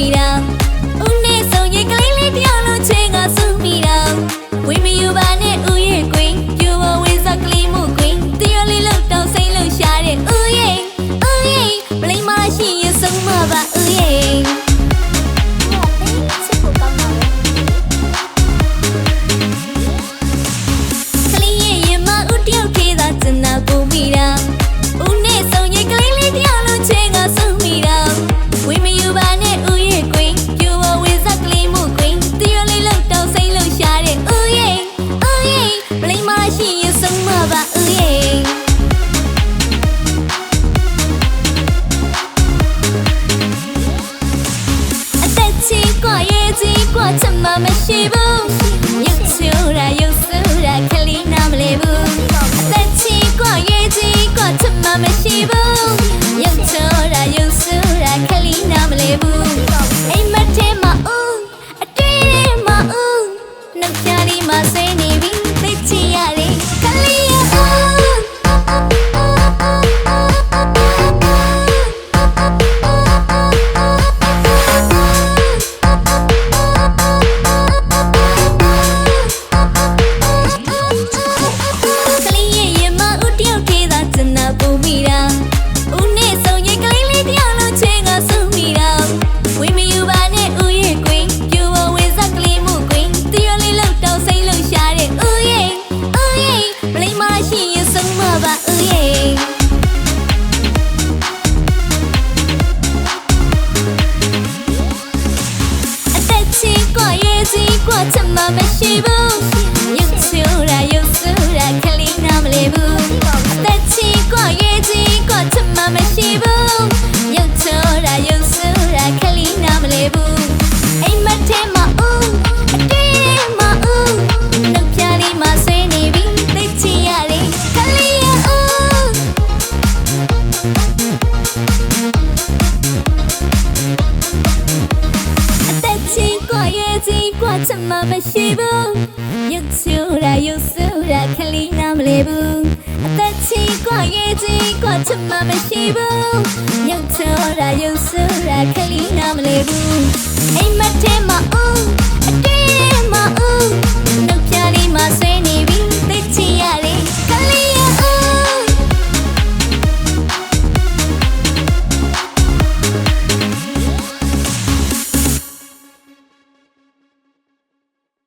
မိတာဦးနဲ့ဆုံရင်ကလေးလေးတယောက်လုံးချွေးကဆူမိတာဝေးမယူပါနဲ့ဦးရဲ့ queen you were with a clean moon queen တယောက်လေးလောက်တော့စိတ်လို့ရှာတဲ့ဦးရဲ့ဦးရဲ့ blame မရှိ ありません ချမမရှိဘူးညှို့ချိုးရာရုပ်စု ကြီးกว่าချမမရှိဘူးညချူရာယူဆူရာခလီနာမလေးဘူးအသက်ကြီးกว่าရဲ့ကြီးกว่าချမမရှိဘူးညချူရာယူဆူရာခလီနာမလေးဘူးအိမ်မထဲမှာ